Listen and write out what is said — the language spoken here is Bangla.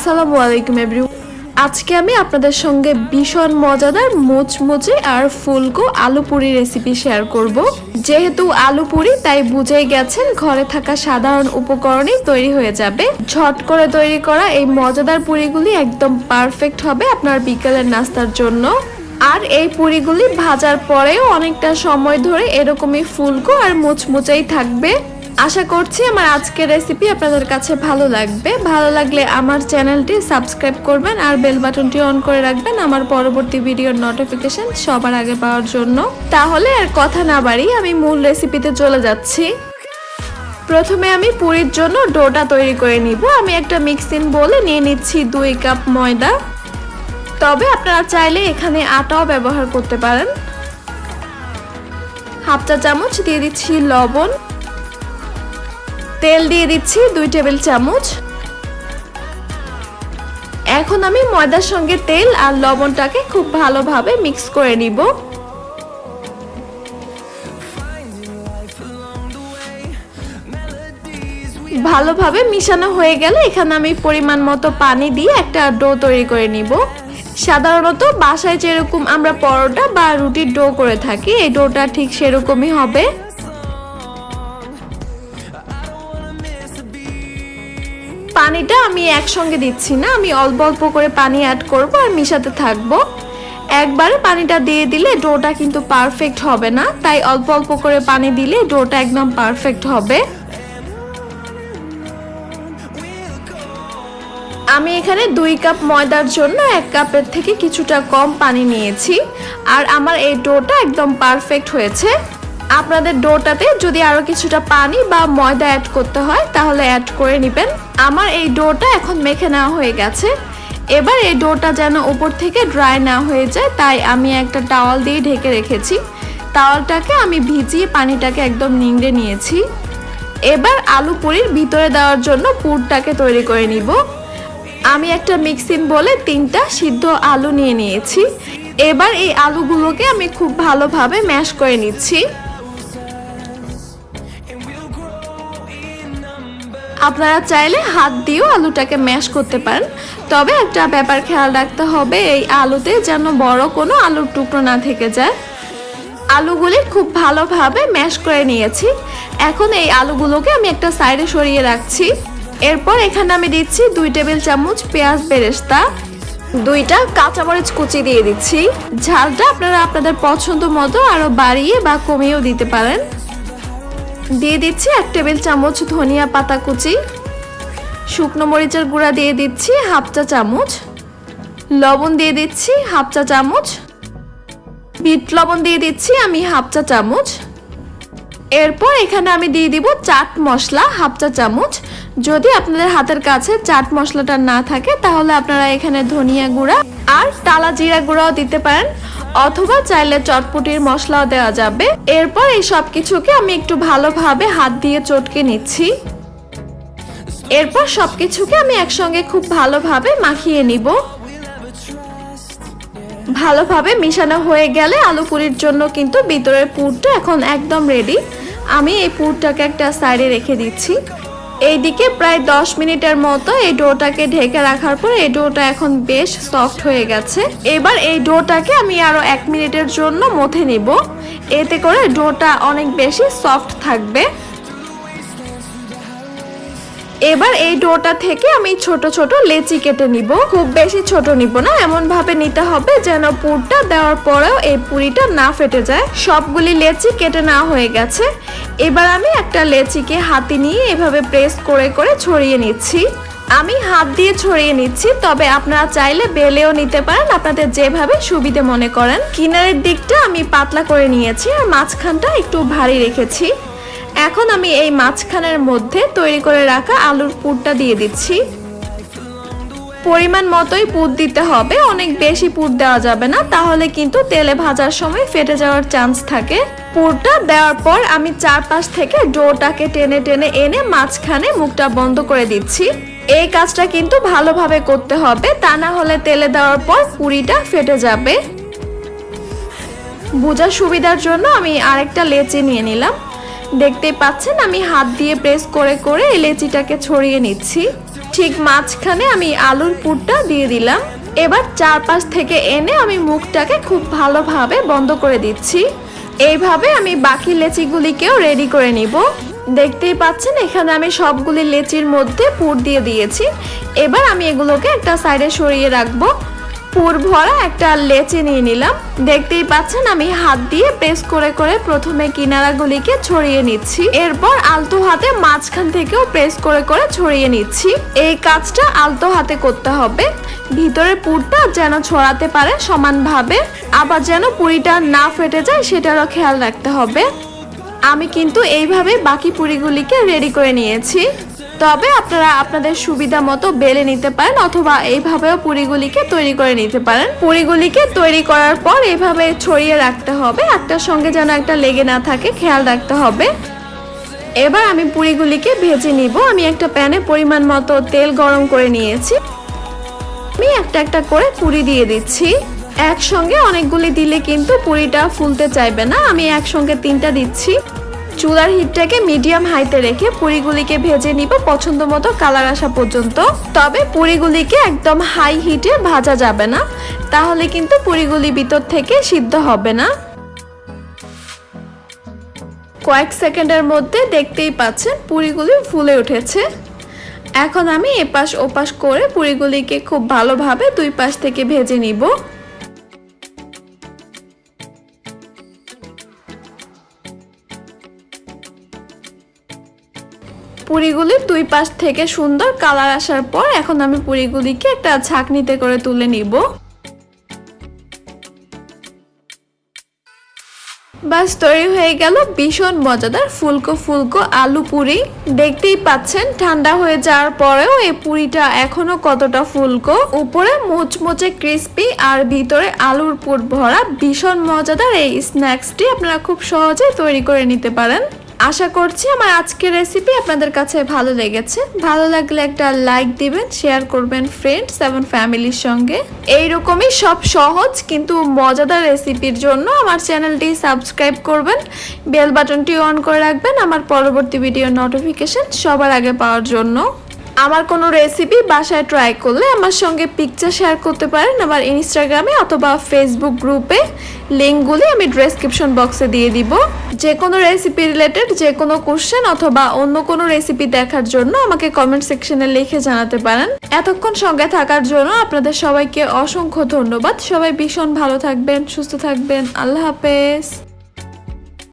আসসালামু আলাইকুম এভরি আজকে আমি আপনাদের সঙ্গে ভীষণ মজাদার মুচমুচে আর ফুলকো আলু পুরি রেসিপি শেয়ার করব। যেহেতু আলু পুরি, তাই বুঝেই গেছেন ঘরে থাকা সাধারণ উপকরণেই তৈরি হয়ে যাবে। ঝট করে তৈরি করা এই মজাদার পুরিগুলি একদম পারফেক্ট হবে আপনার বিকেলের নাস্তার জন্য। আর এই পুরিগুলি ভাজার পরেও অনেকটা সময় ধরে এরকমই ফুলকো আর মুচমুচেই থাকবে। আশা করছি আমার আজকের রেসিপি আপনাদের কাছে ভালো লাগবে। ভালো লাগলে আমার চ্যানেলটি সাবস্ক্রাইব করবেন আর বেল বাটনটি অন করে রাখবেন আমার পরবর্তী ভিডিওর নোটিফিকেশন সবার আগে পাওয়ার জন্য। তাহলে আর কথা না বাড়ি আমি মূল রেসিপিতে চলে যাচ্ছি। প্রথমে আমি পুরীর জন্য ডোটা তৈরি করে নিব। আমি একটা মিক্সিং বলে নিয়ে নিচ্ছি দুই কাপ ময়দা। তবে আপনারা চাইলে এখানে আটাও ব্যবহার করতে পারেন। হাফ চা চামচ দিয়ে দিচ্ছি লবণ। তেল দিয়ে দিচ্ছি দুই টেবিল চামচ। এখন আমি ময়দার সঙ্গে তেল আর লবণটাকে খুব ভালোভাবে মিক্স করে নিব। ভালোভাবে মিশানো হয়ে গেলে এখানে আমি পরিমাণ মতো পানি দিয়ে একটা ডো তৈরি করে নিব। সাধারণত বাসায় যেরকম আমরা পরোটা বা রুটির ডো করে থাকি, এই ডোটা ঠিক সেরকমই হবে। পানিটা আমি একসঙ্গে দিচ্ছি না, আমি অল্প অল্প করে পানি অ্যাড করব আর মিশাতে থাকব। একবারে পানিটা দিয়ে দিলে ডোটা কিন্তু পারফেক্ট হবে না, তাই অল্প অল্প করে পানি দিলে ডোটা একদম পারফেক্ট হবে। আমি এখানে দুই কাপ ময়দার জন্য এক কাপের থেকে কিছুটা কম পানি নিয়েছি, আর আমার এই ডোটা একদম পারফেক্ট হয়েছে। আপনাদের ডোটাতে যদি আরও কিছুটা পানি বা ময়দা অ্যাড করতে হয়, তাহলে অ্যাড করে নেবেন। আমার এই ডোটা এখন মেখে নেওয়া হয়ে গেছে। এবার এই ডোটা যেন উপর থেকে ড্রাই না হয়ে যায়, তাই আমি একটা টাওয়াল দিয়ে ঢেকে রেখেছি। টাওয়ালটাকে আমি ভিজিয়ে পানিটাকে একদম নিংড়ে নিয়েছি। এবার আলু পুরির ভিতরে দেওয়ার জন্য পুরটাকে তৈরি করে নিব। আমি একটা মিক্সিং বলে তিনটা সিদ্ধ আলু নিয়ে নিয়েছি। এবার এই আলুগুলোকে আমি খুব ভালোভাবে ম্যাশ করে নিচ্ছি। আপনারা চাইলে হাত দিয়েও আলুটাকে ম্যাশ করতে পারেন। তবে একটা ব্যাপার খেয়াল রাখতে হবে, এই আলুতে যেন বড় কোনো আলুর টুকরো না থেকে যায়। আলুগুলি খুব ভালোভাবে ম্যাশ করে নিয়েছি। এখন এই আলুগুলোকে আমি একটা সাইডে সরিয়ে রাখছি। এরপর এখানে আমি দিচ্ছি দুই টেবিল চামচ পেঁয়াজ বেরেস্তা, দুইটা কাঁচামরিচ কুচি দিয়ে দিচ্ছি। ঝালটা আপনারা আপনাদের পছন্দ মতো আরও বাড়িয়ে বা কমিয়েও দিতে পারেন। দিয়ে দিচ্ছি এক টেবিল চামচ ধনিয়া পাতা কুচি, শুকনো মরিচের গুঁড়া দিয়ে দিচ্ছি হাফ চা চামচ, লবণ দিয়ে দিচ্ছি হাফ চা চামচ, বিট লবণ দিয়ে দিচ্ছি আমি হাফ চা চামচ। এরপর এখানে আমি দিয়ে দিব চাট মশলা হাফ চা চামচ। যদি আপনাদের হাতের কাছে চাট মশলাটা না থাকে, তাহলে আপনারা এখানে ধনিয়া গুঁড়া আর টালা জিরা গুঁড়াও দিতে পারেন। অথবা চাইলে চটপটির মশলাও দেওয়া যাবে। এরপর এই সব কিছুকে আমি একটু ভালোভাবে হাত দিয়ে চটকে নিচ্ছি। এরপর সবকিছুকে আমি একসঙ্গে খুব ভালোভাবে মাখিয়ে নিব। ভালোভাবে মিশানো হয়ে গেলে আলু পুরির জন্য কিন্তু ভিতরের পুরটা এখন একদম রেডি আমি এই পুরটাকে একটা সাইডে রেখে দিচ্ছি। এইদিকে প্রায় দশ মিনিটের মতো এই ডোটাকে ঢেকে রাখার পর এই ডোটা এখন বেশ সফট হয়ে গেছে। এবার এই ডোটাকে আমি আরও এক মিনিটের জন্য মথে নিব। এতে করে ডোটা অনেক বেশি সফট থাকবে। এবার এই ডোটা থেকে আমি ছোট ছোট লেচি কেটে নিব। খুব বেশি ছোট নিব না এমন ভাবে নিতে হবে যেন পুরটা দেওয়ার পরেও এই পুরিটা না ফেটে যায়। সবগুলি লেচি কেটে নেওয়া হয়ে গেছে। এবার আমি একটা লেচিকে হাতি নিয়ে এভাবে প্রেস করে করে ছড়িয়ে নিচ্ছি। আমি হাত দিয়ে ছড়িয়ে নিচ্ছি, তবে আপনারা চাইলে বেলেও নিতে পারেন, আপনাদের যেভাবে সুবিধে মনে করেন। কিনারের দিকটা আমি পাতলা করে নিয়েছি আর মাঝখানটা একটু ভারী রেখেছি। এখন আমি এই মাঝখানের মধ্যে তৈরি করে রাখা আলুর পুরটা দিয়ে দিচ্ছি। পরিমাণ মতোই পুর দিতে হবে। অনেক বেশি পুর দেওয়া যাবে না, তাহলে কিন্তু তেলে ভাজার সময় ফেটে যাওয়ার চান্স থাকে। পুরটা দেওয়ার পর আমি চারপাশ থেকে ডোটাকে টেনে টেনে এনে মাঝখানে মুখটা বন্ধ করে দিচ্ছি। এই কাজটা কিন্তু ভালোভাবে করতে হবে, তা না হলে তেলে দেওয়ার পর পুরিটা ফেটে যাবে। বোঝার সুবিধার জন্য আমি আরেকটা লেচি নিয়ে নিলাম। দেখতেই পাচ্ছেন, আমি হাত দিয়ে প্রেস করে করে এই লেচিটাকে ছড়িয়ে নিচ্ছি। ঠিক মাঝখানে আমি আলুর পুরটা দিয়ে দিলাম। এবার চারপাশ থেকে এনে আমি মুখটাকে খুব ভালোভাবে বন্ধ করে দিচ্ছি। এইভাবে আমি বাকি লেচিগুলিকেও রেডি করে নিব। দেখতেই পাচ্ছেন, এখানে আমি সবগুলি লেচির মধ্যে পুর দিয়ে দিয়েছি। এবার আমি এগুলোকে একটা সাইডে সরিয়ে রাখব। পুর ভরা একটা লেচি নিয়ে নিলাম। দেখতেই পাচ্ছেন, আমি হাত দিয়ে প্রেস করে করে প্রথমে কিনারাগুলিকে ছড়িয়ে নিচ্ছি। এরপর আলতো হাতে মাঝখান থেকেও প্রেস করে করে ছড়িয়ে নিচ্ছি। এই কাজটা আলতো হাতে করতে হবে। ভিতরে পুরটা যেন ছড়াতে পারে সমানভাবে। আবার যেন পুরিটা না ফেটে যায়, সেটারও খেয়াল রাখতে হবে। আমি কিন্তু এইভাবে বাকি পুরিগুলিকে রেডি করে নিয়েছি। তবে আপনারা আপনাদের সুবিধা মতো বেলে নিতে পারেন অথবা এইভাবেও পুরিগুলিকে তৈরি করে নিতে পারেন। পুরিগুলিকে তৈরি করার পর এইভাবে ছড়িয়ে রাখতে হবে। একটার সঙ্গে যেন একটা লেগে না থাকে, খেয়াল রাখতে হবে। এবার আমি পুরিগুলিকে ভেজে নিব। আমি একটা প্যানে পরিমাণ মতো তেল গরম করে নিয়েছি। আমি একটা একটা করে পুরি দিয়ে দিচ্ছি। একসঙ্গে অনেকগুলি দিলে কিন্তু পুরিটা ফুলতে চাইবে না। আমি একসঙ্গে তিনটা দিচ্ছি। চুলার হিটটাকে মিডিয়াম হাইতে রেখে পুরিগুলিকে ভেজে নিব পছন্দ মতো কালার আসা পর্যন্ত। তবে পুরিগুলিকে একদম হাই হিটে ভাজা যাবে না। তাহলে কিন্তু পুরিগুলি ভিতর থেকে সিদ্ধ হবে না। কয়েক সেকেন্ডের মধ্যে দেখতেই পাচ্ছেন পুরিগুলি ফুলে উঠেছে। এখন আমি এপাশ ওপাশ করে পুরিগুলিকে খুব ভালোভাবে দুই পাশ থেকে ভেজে নিব। পুরিগুলির দুই পাশ থেকে সুন্দর কালার আসার পর এখন আমি পুরিগুলিকে একটা ছাকনিতে করে তুলে নিব। বাস তৈরি হয়ে গেল ভীষণ মজাদার ফুলকো ফুলকো আলু পুরি। দেখতেই পাচ্ছেন, ঠান্ডা হয়ে যাওয়ার পরেও এই পুরিটা এখনও কতটা ফুলকো। উপরে মুচমুচে ক্রিস্পি আর ভিতরে আলুর পুর ভরা ভীষণ মজাদার এই স্ন্যাক্সটি আপনারা খুব সহজে তৈরি করে নিতে পারেন। আশা করছি আমার আজকের রেসিপি আপনাদের কাছে ভালো লেগেছে। ভালো লাগলে একটা লাইক দিবেন শেয়ার করবেন ফ্রেন্ডস এবং ফ্যামিলির সঙ্গে। এইরকমই সব সহজ কিন্তু মজাদার রেসিপির জন্য আমার চ্যানেলটি সাবস্ক্রাইব করবেন বেল বাটনটি অন করে রাখবেন, আমার পরবর্তী ভিডিও নোটিফিকেশন সবার আগে পাওয়ার জন্য। আমার কোনো রেসিপি বাসায় ট্রাই করলে আমার সঙ্গে পিকচার শেয়ার করতে পারেন আমার ইনস্টাগ্রামে অথবা ফেসবুক গ্রুপে লিঙ্কগুলি আমি ডেসক্রিপশন বক্সে দিয়ে দিব। যে কোনো রেসিপি রিলেটেড যে কোনো কোশ্চেন অথবা অন্য কোনো রেসিপি দেখার জন্য আমাকে কমেন্ট সেকশনে লিখে জানাতে পারেন। এতক্ষণ সঙ্গে থাকার জন্য আপনাদের সবাইকে অসংখ্য ধন্যবাদ। সবাই ভীষণ ভালো থাকবেন, সুস্থ থাকবেন। আল্লাহ হাফেজ।